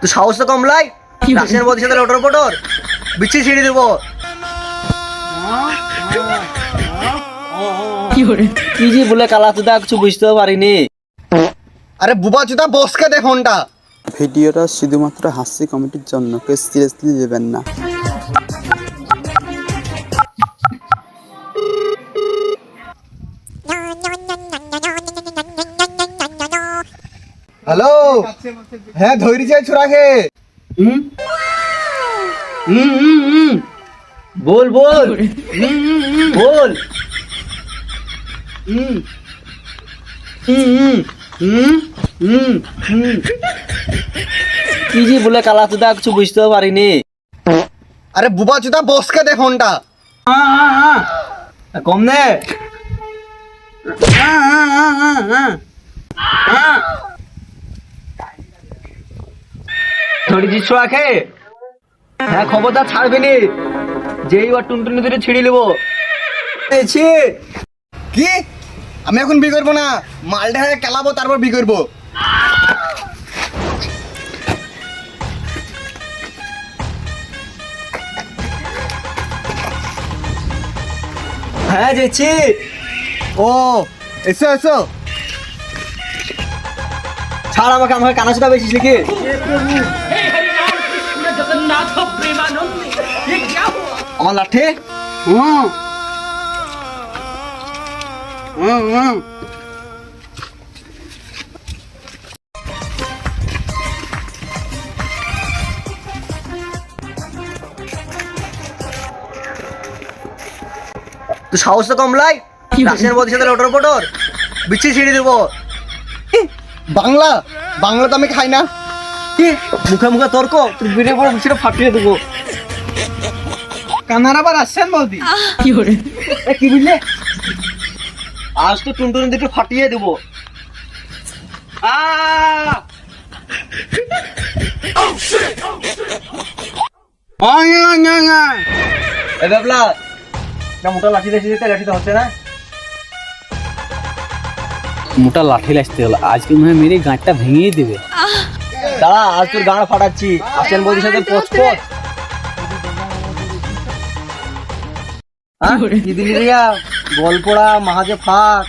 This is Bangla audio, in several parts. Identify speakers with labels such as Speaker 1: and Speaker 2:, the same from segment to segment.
Speaker 1: তুই সাহস তো কমলাই রাশিয়ান বলছিস? সাথে লটর পটর। বিচ্ছি ছিঁড়ে দেবো।
Speaker 2: কি যে বলে কালা তো কিছু বুঝতেও পারিনি।
Speaker 1: আরে বুবা চুদা বসকে দে ফোনটা।
Speaker 3: ভিডিওটা শুধুমাত্র হাসি কমেডির জন্য কেউ সিরিয়াসলি নেবেন না।
Speaker 1: হ্যালো? হ্যাঁ ধৈর্য চাই ছোড়াকে
Speaker 2: হুম? হুম হুম হুম। বল বল। বল। হুম হুম হুম হুম হুম হুম। কি যে বলে কালা তো কিছু বুঝতেও পারিনি।
Speaker 1: আরে বুবা চুদা বসকে দে ফোনটা।
Speaker 2: কম নে। হ্যাঁ হ্যাঁ হ্যাঁ হ্যাঁ হ্যাঁ হ্যাঁ ধরেছিস ছোয়াকে হ্যাঁ খবরদার ছাড়বি নি। যেই বার টুনটুনি ধরে ছিঁড়ে নেব।
Speaker 1: কি? আমি এখন বি করব না। মালটা হয়ে কেলাবো, তারপর বি করব।
Speaker 2: হ্যাঁ যেছি
Speaker 1: ও, এসো এসো।
Speaker 2: ছাড় আমাকে আমাকে কানা সুতা বেশিস নাকি?
Speaker 1: আমার লাঠি
Speaker 2: হুম হুম হুম
Speaker 1: তুই সাহস তো রাশিয়ান বলছিস সাথে লটর পটর বিচ্ছি ছিঁড়ে দেবো বাংলা বাংলা তো আমি খাই না
Speaker 2: মুখে মুখে তর্ক তুই বিড়ে পরে মুখটা ফাটিয়ে দেবো
Speaker 1: কানার আবার আসছেন বলদি?
Speaker 2: এ কি বুঝলে? আজ তো টুনটুনি দুটো ফাটিয়ে দেবো। আ! এ বাবলা না মোটা লাঠি দেখি লাঠিতে হচ্ছে না?
Speaker 4: মোটা লাঠি লাগতে হলো। আজকে মনে হয় মেরে গাঁটটা ভেঙেই দেবে।
Speaker 2: দাঁড়া আজ তোর গাঁড় ফাটাচ্ছি। আসেন বৌদির সাথে পোচ কি দিলি রিয়া গল্পড়া মাহাজে ফাঁক।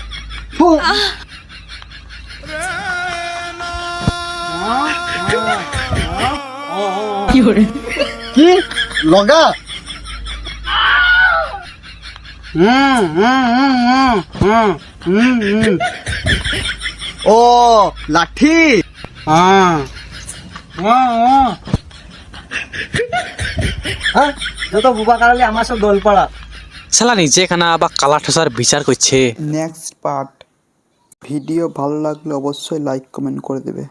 Speaker 1: কি লগা?
Speaker 2: হুম হুম হুম হুম
Speaker 1: ও লাঠি।
Speaker 2: হ্যাঁ। হ্যাঁ হ্যাঁ। হ্যাঁ যত বুবা কারালে আমার সব দোলপাড়া।
Speaker 4: শালা নিজে এখানে আবার কালা ঠোসার বিচার করছে।
Speaker 3: নেক্সট পার্ট ভিডিও ভালো লাগলে অবশ্যই লাইক কমেন্ট করে দেবে।